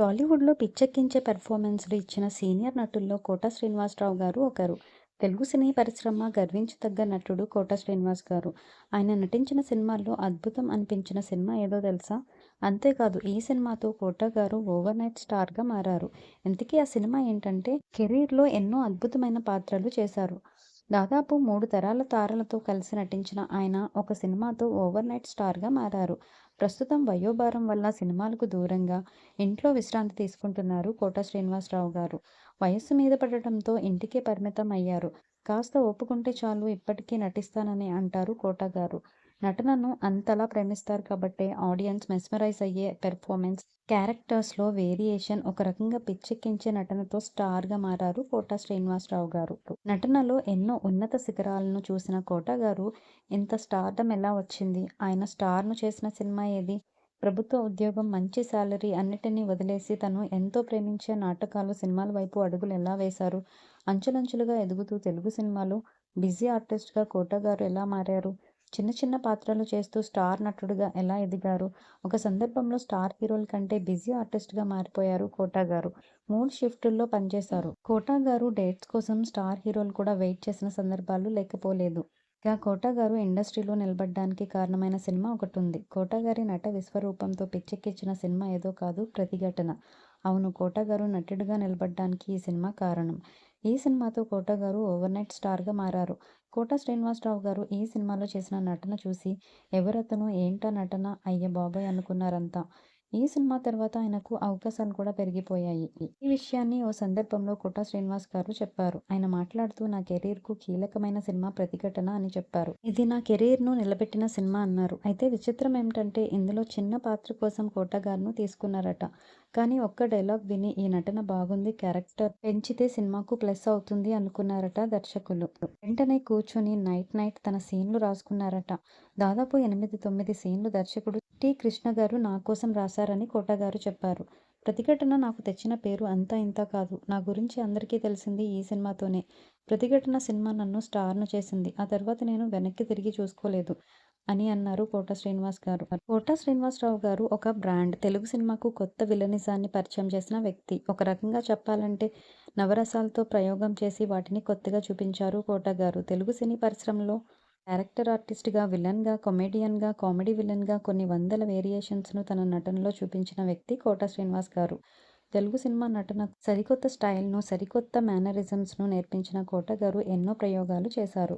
టాలీవుడ్‌లో పిచ్చెక్కించే పెర్ఫార్మెన్స్‌లు ఇచ్చిన సీనియర్ నటుల్లో కోట శ్రీనివాసరావు గారు ఒకరు. తెలుగు సినీ పరిశ్రమ గర్వించదగ్గ నటుడు కోట శ్రీనివాస్ గారు. ఆయన నటించిన సినిమాల్లో అద్భుతం అనిపించిన సినిమా ఏదో తెలుసా? అంతేకాదు ఈ సినిమాతో కోట గారు ఓవర్‌నైట్ స్టార్‌గా మారారు. ఇంతకీ ఆ సినిమా ఏంటంటే కెరీర్‌లో ఎన్నో అద్భుతమైన పాత్రలు చేశారు. దాదాపు మూడు తరాల తారలతో కలిసి నటించిన ఆయన ఒక సినిమాతో ఓవర్‌నైట్ స్టార్‌గా మారారు. ప్రస్తుతం వయోభారం వల్ల సినిమాలకు దూరంగా ఇంట్లో విశ్రాంతి తీసుకుంటున్నారు కోట శ్రీనివాసరావు గారు. వయస్సు మీద పడటంతో ఇంటికే పరిమితం అయ్యారు. కాస్త ఒప్పుకుంటే చాలు ఇప్పటికీ నటిస్తానని అంటారు కోట గారు. నటనను అంతలా ప్రేమిస్తారు కాబట్టే ఆడియన్స్ మెస్మరైజ్ అయ్యే పెర్ఫార్మెన్స్, క్యారెక్టర్స్‌లో వేరియేషన్ ఒక రకంగా పిచ్చెక్కించే నటనతో స్టార్‌గా మారారు కోట శ్రీనివాసరావు గారు. నటనలో ఎన్నో ఉన్నత శిఖరాలను చూసిన కోట గారు ఇంత స్టార్డం ఎలా వచ్చింది? ఆయన స్టార్‌ను చేసిన సినిమా ఏది? ప్రభుత్వ ఉద్యోగం, మంచి శాలరీ అన్నిటినీ వదిలేసి తను ఎంతో ప్రేమించే నాటకాలు, సినిమాల వైపు అడుగులు ఎలా వేశారు? అంచులంచులుగా ఎదుగుతూ తెలుగు సినిమాలు బిజీ ఆర్టిస్ట్‌గా కోట గారు ఎలా మారారు? చిన్న చిన్న పాత్రలు చేస్తూ స్టార్ నటుడుగా ఎలా ఎదిగారు? ఒక సందర్భంలో స్టార్ హీరోల కంటే బిజీ ఆర్టిస్ట్‌గా మారిపోయారు కోటా గారు. మూడు షిఫ్టుల్లో పనిచేశారు. కోటా గారు డేట్స్ కోసం స్టార్ హీరోలు కూడా వెయిట్ చేసిన సందర్భాలు లేకపోలేదు. ఇక కోటా గారు ఇండస్ట్రీలో నిలబడ్డానికి కారణమైన సినిమా ఒకటి ఉంది కోటా గారి నట విశ్వరూపంతో పిచ్చెక్కించిన సినిమా ఏదో కాదు 'ప్రతిఘటన'. అవును కోట గారు నటుడిగా నిలబడ్డానికి ఈ సినిమా కారణం. ఈ సినిమాతో కోట గారు ఓవర్‌నైట్ స్టార్‌గా మారారు. కోట శ్రీనివాసరావు గారు ఈ సినిమాలో చేసిన నటన చూసి ఎవరతను ఏంట నటన అయ్య బాబాయ్ అనుకున్నారంతా. ఈ సినిమా తర్వాత ఆయనకు అవకాశాలు కూడా పెరిగిపోయాయి. ఈ విషయాన్ని ఓ సందర్భంలో కోట శ్రీనివాస్ గారు చెప్పారు. ఆయన మాట్లాడుతూ నా కెరీర్‌కు కీలకమైన సినిమా 'ప్రతిఘటన' అని చెప్పారు. ఇది నా కెరీర్‌ను నిలబెట్టిన సినిమా అన్నారు. అయితే విచిత్రం ఏమిటంటే ఇందులో చిన్న పాత్ర కోసం కోట గారును తీసుకున్నారట. కానీ ఒక్క డైలాగ్ విని ఈ నటన బాగుంది క్యారెక్టర్ పెంచితే సినిమాకు ప్లస్ అవుతుంది అనుకున్నారట దర్శకులు. వెంటనే కూర్చొని నైట్ నైట్ తన సీన్లు రాసుకున్నారట. దాదాపు ఎనిమిది, తొమ్మిది సీన్లు దర్శకుడు టి. కృష్ణ గారు నా కోసం రాశారు చేశారని కోటగారు చెప్పారు. 'ప్రతిఘటన' నాకు తెచ్చిన పేరు అంతా ఇంత కాదు. నా గురించి అందరికీ తెలిసింది ఈ సినిమాతోనే. 'ప్రతిఘటన' సినిమా నన్ను స్టార్‌ను చేసింది. ఆ తర్వాత నేను వెనక్కి తిరిగి చూసుకోలేదు అని అన్నారు కోట శ్రీనివాస్ గారు. కోట శ్రీనివాసరావు గారు ఒక బ్రాండ్. తెలుగు సినిమాకు కొత్త విలనిజాన్ని పరిచయం చేసిన వ్యక్తి. ఒక రకంగా చెప్పాలంటే నవరసాలతో ప్రయోగం చేసి వాటిని కొత్తగా చూపించారు కోట గారు. తెలుగు సినీ పరిశ్రమలో క్యారెక్టర్ ఆర్టిస్ట్‌గా, విలన్‌గా, కొమెడియన్గా కామెడీ విలన్‌గా కొన్ని వందల వేరియేషన్స్‌ను తన నటనలో చూపించిన వ్యక్తి కోట శ్రీనివాస్ గారు. తెలుగు సినిమా నటన సరికొత్త స్టైల్‌ను, సరికొత్త మేనరిజమ్స్‌ను నేర్పించిన కోట గారు ఎన్నో ప్రయోగాలు చేశారు.